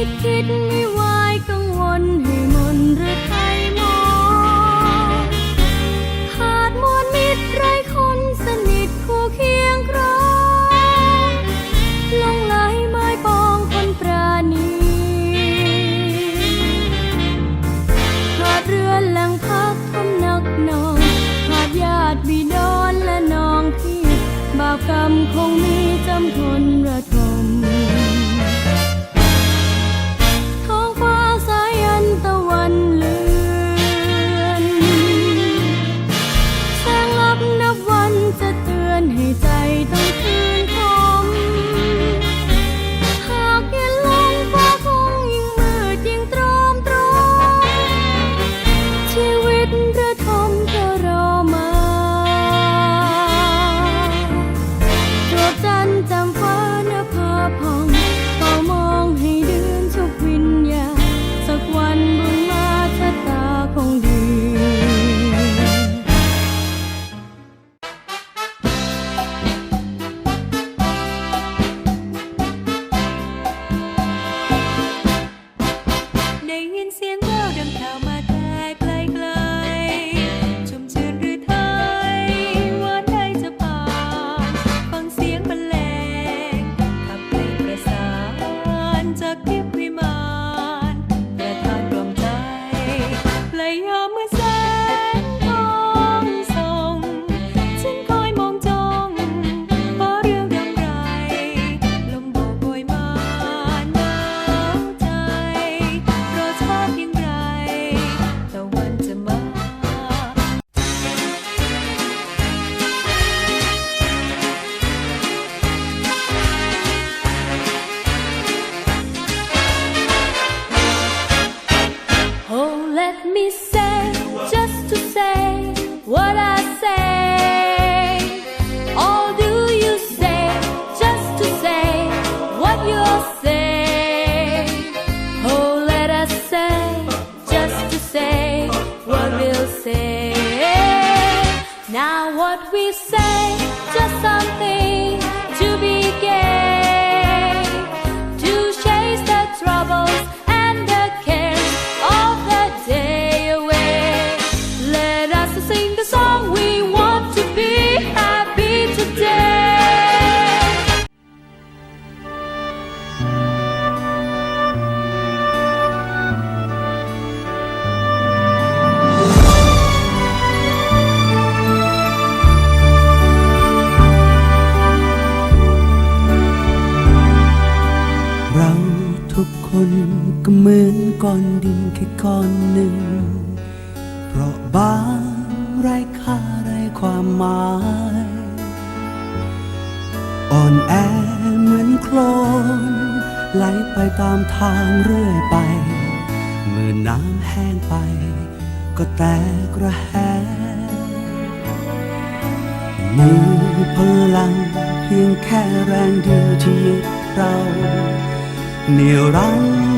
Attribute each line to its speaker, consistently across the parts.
Speaker 1: คิดคิดไม่วายกังวลให้มนหรือไทยมองขาดมวลมิตรไรคนสนิทคู่เคียงครองหลงไหลไม้ปองคนปราณีขาดเรือแหล่งพักคำนักนองขาดญาติบิดอนและน้องพี่ บาปกรรมคงมีจำทน என்றது Now, what we say,
Speaker 2: ก็เหมือนก้อนดินแค่ก้อนหนึ่ง เพราะบางไร้ค่าไร้ความหมาย อ่อนแอเหมือนโคลนไหลไปตามทางเรื่อยไป เมื่อน้ำแห้งไป ก็แตกระแหงมีพลังเพียงแค่แรงเดียวที่ยึดเราเหนี่ยวรั้ง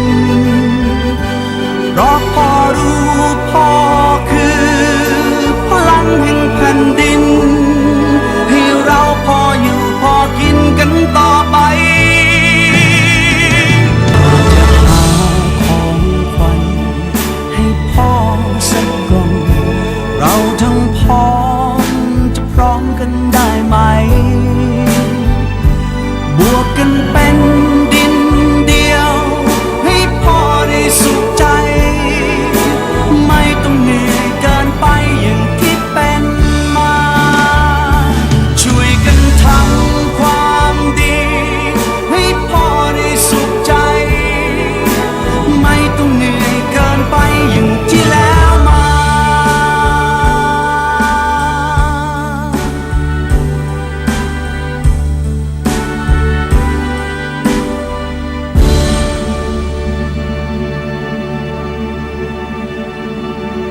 Speaker 2: rock paru paru